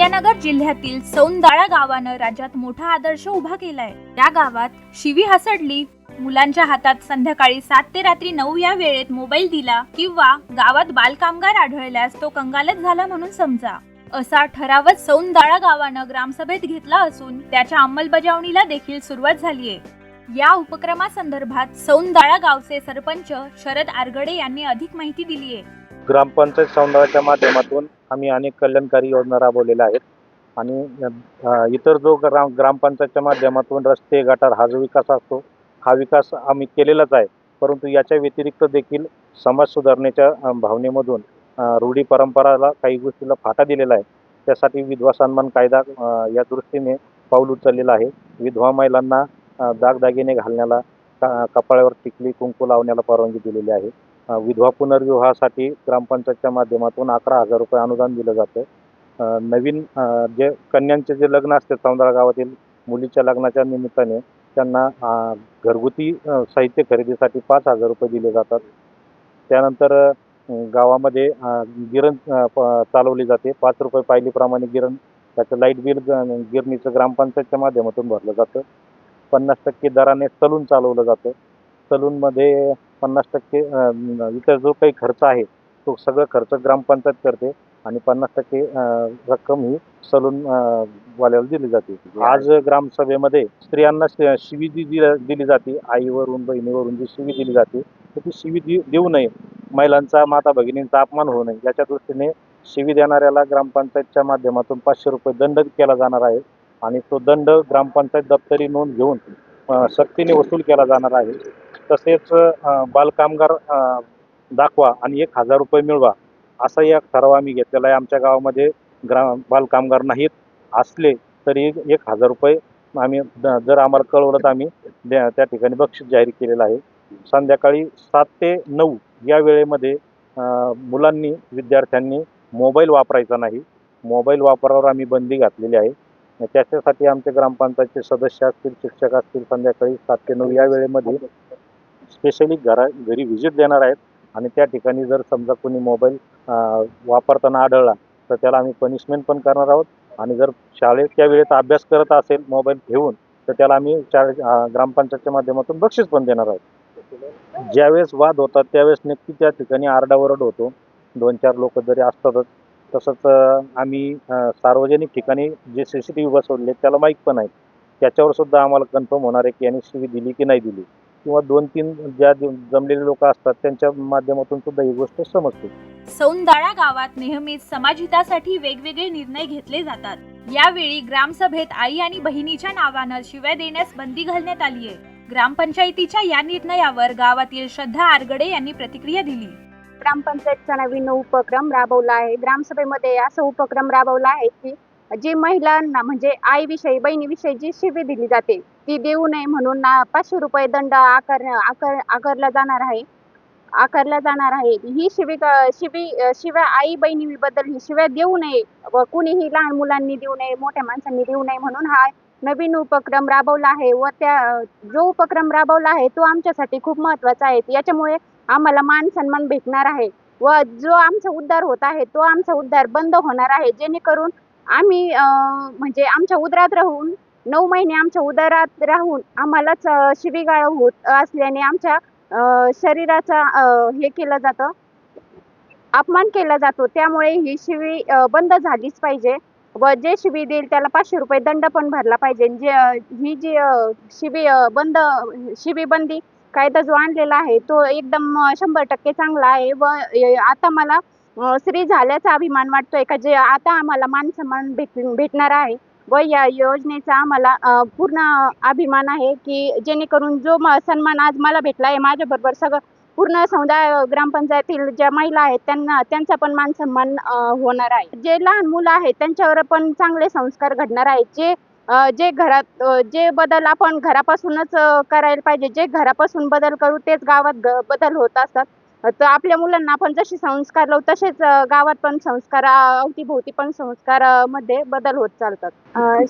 अहिल्यानगर जिल्ह्यातील सौंदाळा गावानं राज्यात मोठा आदर्श उभा केलाय. या गावात शिवी हसडली. मुलांच्या हातात संध्याकाळी सात ते रात्री नऊ या वेळेत मोबाईल दिला किंवा गावात बालकामगार आढळल्यास तो कंगालच झाला म्हणून समजा. असा ठरावच सौंदाळा गावानं ग्रामसभेत घेतला असून त्याच्या अंमलबजावणीला देखील सुरुवात झालीय. या उपक्रमासंदर्भात सौंदाळा गावचे सरपंच शरद आरगडे यांनी अधिक माहिती दिली आहे ग्रामपंचायत सौंदर्याच्या माध्यमातून आम्ही अनेक कल्याणकारी योजना राबवलेल्या आहेत. आणि इतर जो ग्राम ग्रामपंचायतच्या माध्यमातून रस्ते गटार हा जो विकास असतो हा विकास आम्ही केलेलाच आहे. परंतु याच्या व्यतिरिक्त देखील समाज सुधारणेच्या भावनेमधून रूढी परंपराला काही गोष्टीला फाटा दिलेला आहे. त्यासाठी विधवा सन्मान कायदा या दृष्टीने पाऊल उचललेला आहे. विधवा महिलांना दागदागिने घालण्याला का- कपाळावर टिकली कुंकू लावण्याला परवानगी दिलेली आहे. विधवा पुनर्विवाहासाठी ग्रामपंचायतच्या माध्यमातून अकरा हजार रुपये अनुदान दिलं जातं नवीन जे कन्यांचे जे लग्न असते सौंदळा गावातील मुलीच्या लग्नाच्या निमित्ताने त्यांना घरगुती साहित्य खरेदीसाठी पाच हजार रुपये दिले जातात. त्यानंतर गावामध्ये गिरण प- चालवली जाते. पाच रुपये पायलीप्रमाणे गिरण त्याचं लाइट बिल गिरणीचं ग्रामपंचायतच्या माध्यमातून भरलं जातं. पन्नास टक्के दराने सलून चालवलं जातं. सलूनमध्ये पन्नास टक्के इतर जो काही खर्च आहे तो सगळं खर्च ग्रामपंचायत करते आणि पन्नास टक्के रक्कम ही सलून वाल्याला दिली जाते. आज ग्रामसभेमध्ये स्त्रियांना शिवी जी दिली जाते आईवरून बहिणीवरून जी शिवी दिली जाते तर ती शिवी दि- देऊ नये. महिलांचा माता भगिनींचा अपमान होऊ नये. याच्या दृष्टीने शिवी देणाऱ्याला ग्रामपंचायतच्या माध्यमातून पाचशे रुपये दंड केला जाणार आहे आणि तो दंड ग्रामपंचायत दप्तरी नोंद घेऊन सक्तीने वसूल केला जाणार आहे. तसेच बालकामगार दाखवा आणि एक हजार रुपये मिळवा असा एक ठराव आम्ही घेतलेला आहे. आमच्या गावामध्ये ग्रा बालकामगार नाहीत असले तरी एक हजार रुपये आम्ही जर आम्हाला कळवलं तर आम्ही द्या- त्या ठिकाणी बक्षीस जाहीर केलेलं आहे. संध्याकाळी सात ते नऊ या वेळेमध्ये मुलांनी विद्यार्थ्यांनी मोबाईल वापरायचा नाही. मोबाईल वापरावर आम्ही बंदी घातलेली आहे. त्याच्यासाठी आमचे ग्रामपंचायतचे सदस्य असतील शिक्षक असतील संध्याकाळी सात ते नऊ या वेळेमध्ये स्पेशली घरा घरी व्हिजिट देणार आहेत. आणि त्या ठिकाणी जर समजा कोणी मोबाईल वापरताना आढळला तर त्याला आम्ही पनिशमेंट पण करणार आहोत. आणि जर शाळेत त्या वेळेत अभ्यास करत असेल मोबाईल घेऊन तर त्याला आम्ही ग्रामपंचायतच्या माध्यमातून बक्षीस पण देणार आहोत. ज्यावेळेस वाद होतात त्यावेळेस नक्की त्या ठिकाणी आरडाओरड होतो. दोन चार लोक जरी असतातच तसंच आम्ही सार्वजनिक ठिकाणी जे सी सी टी व्ही बसवले त्याला माहीत पण आहे. त्याच्यावर सुद्धा आम्हाला कन्फर्म होणार आहे की यांनी सी दिली की नाही दिली. किंवा दोन तीन ज्या जमलेले लोक असतात त्यांच्या माध्यमातून सुद्धा ही गोष्ट समजते. सौंदाळा गावात नेहमीच समाजहितासाठी वेगवेगळे निर्णय घेतले जातात. यावेळी ग्रामसभेत आई आणि बहिणीच्या नावानं शिव्या देण्यास बंदी घालण्यात आली आहे. ग्रामपंचायतीच्या या निर्णयावर गावातील श्रद्धा आरगडे यांनी प्रतिक्रिया दिली. ग्रामपंचायतचा नवीन उपक्रम राबवला आहे. ग्रामसभेमध्ये असा उपक्रम राबवला आहे की जी महिलांना म्हणजे आईविषयी बहिणीविषयी जी शिवी दिली जाते ती देऊ नये म्हणून ना पाचशे रुपये दंड आकार आकार आकारला जाणार आहे. आकारला जाणार आहे. ही शिवी शिवी शिव्या आई बहिणीबद्दल ही शिव्या देऊ नये व कुणीही लहान मुलांनी देऊ नये मोठ्या माणसांनी देऊ नये म्हणून हा नवीन उपक्रम राबवला आहे व त्या जो उपक्रम राबवला आहे तो आमच्यासाठी खूप महत्त्वाचा आहे. याच्यामुळे आम्हाला मान सन्मान भेटणार आहे व जो आमचा उद्धार होत आहे तो आमचा उद्धार बंद होणार आहे. जेणेकरून आम्ही म्हणजे आमच्या उदरात राहून नऊ महिने आमच्या उदरात राहून आम्हालाच शिबिगाळ होत असल्याने आमच्या शरीराचा हे केलं जातं अपमान केला जातो. त्यामुळे ही शिवी बंद झालीच पाहिजे व जे शिवी देईल त्याला पाचशे रुपये दंड पण भरला पाहिजे. जे ही जी शिबी बंद शिबी बंदी कायदा जो आणलेला आहे तो एकदम शंभर टक्के चांगला आहे व आता मला श्री स्त्री झाल्याचा अभिमान वाटतोय का? जे आता आम्हाला मान सन्मान भेट भेटणार आहे. व या योजनेचा आम्हाला पूर्ण अभिमान आहे की जेणेकरून जो सन्मान आज मला भेटला आहे माझ्याबरोबर सगळं पूर्ण समुदाय ग्रामपंचायतील ज्या महिला आहेत त्यांना त्यांचा पण मान सन्मान होणार आहे. जे लहान मुलं आहेत त्यांच्यावर पण चांगले संस्कार घडणार आहेत. जे जे घरात जे बदल आपण घरापासूनच करायला पाहिजे जे घरापासून बदल करू तेच गावात बदल होत असतात. तर आपल्या मुलांना आपण जसे संस्कार लावू तसेच गावात पण संस्कार अवतीभोवती पण संस्कारमध्ये बदल होत चालतात.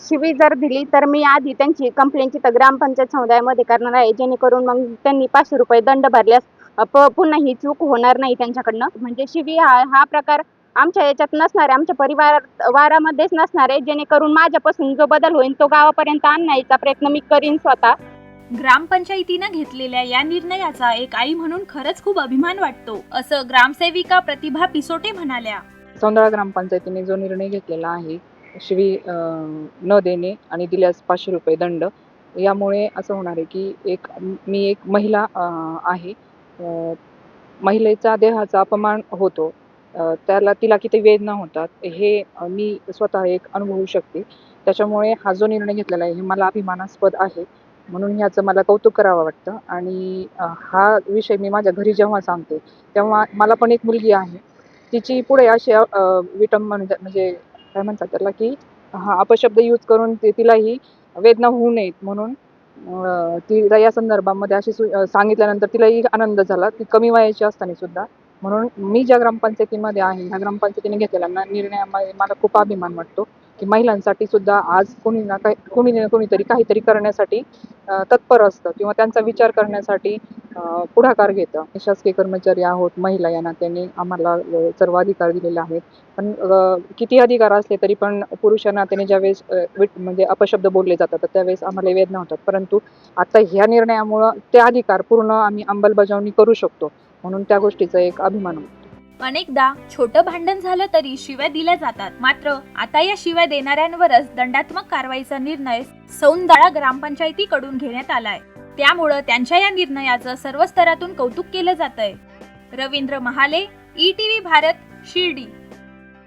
शिवी जर दिली तर मी आधी त्यांची कंप्लेंटची तर ग्रामपंचायत समुदायामध्ये करणार आहे जेणेकरून मग त्यांनी पाचशे रुपये दंड भरल्यास प- पुन्हा ही चूक होणार नाही त्यांच्याकडनं. म्हणजे शिवी हा हा प्रकार आमच्या याच्यात नसणारे आमच्या परिवार वारामध्येच नसणार आहे जेणेकरून माझ्यापासून जो बदल होईल तो गावापर्यंत आणण्याचा प्रयत्न मी करीन स्वतः. ग्रामपंचायतीनं घेतलेल्या या निर्णयाचा एक आई म्हणून खरंच खूप अभिमान वाटतो असं ग्रामसेविका प्रतिभा पिसोटे म्हणाल्या. सौंदळा ग्रामपंचायतीने जो निर्णय घेतलेला आहे शिवी न देणे आणि दिल्यास पाचशे रुपये दंड यामुळे असं होणार आहे की एक मी एक महिला आहे महिलेचा देहाचा अपमान होतो त्याला तिला किती वेदना होतात हे मी स्वतः एक अनुभवू शकते. त्याच्यामुळे हा जो निर्णय घेतलेला आहे हे मला अभिमानास्पद आहे. म्हणून ह्याचं मला कौतुक करावं वाटतं. आणि हा विषय मी माझ्या घरी जेव्हा सांगते तेव्हा मला पण एक मुलगी आहे. तिची पुढे अशी विटंबन म्हणजे काय म्हणतात त्याला की हा अपशब्द यूज करून ते तिलाही वेदना होऊ नयेत म्हणून तिला या संदर्भामध्ये अशी सु सांगितल्यानंतर तिलाही आनंद झाला. ती कमी वयाची असताना सुद्धा. म्हणून मी ज्या ग्रामपंचायतीमध्ये आहे ह्या ग्रामपंचायतीने घेतलेला ना निर्णयामध्ये मला खूप अभिमान वाटतो. की महिलांसाठी सुद्धा आज कोणी ना काही कोणी ना कोणीतरी काहीतरी करण्यासाठी तत्पर असतं किंवा त्यांचा विचार करण्यासाठी पुढाकार घेतं. शासकीय कर्मचारी आहोत महिला या नात्याने आम्हाला सर्व अधिकार दिलेले आहेत. पण किती अधिकार असले तरी पण पुरुषांना त्याने ज्यावेळेस म्हणजे अपशब्द बोलले जातात तर त्यावेळेस आम्हाला वेदना होतात. परंतु आता ह्या निर्णयामुळं ते अधिकार पूर्ण आम्ही अंमलबजावणी करू शकतो. म्हणून त्या गोष्टीचा एक अभिमान होतो अनेकदा छोटं भांडण झालं तरी शिव्या दिल्या जातात. मात्र आता या शिव्या देणाऱ्यांवरच दंडात्मक कारवाईचा निर्णय सौंदाळा ग्रामपंचायतीकडून घेण्यात आलाय. त्यामुळं त्यांच्या या निर्णयाचं सर्व स्तरातून कौतुक केलं जात आहे Ravindra Mahale E T V Bharat Shirdi.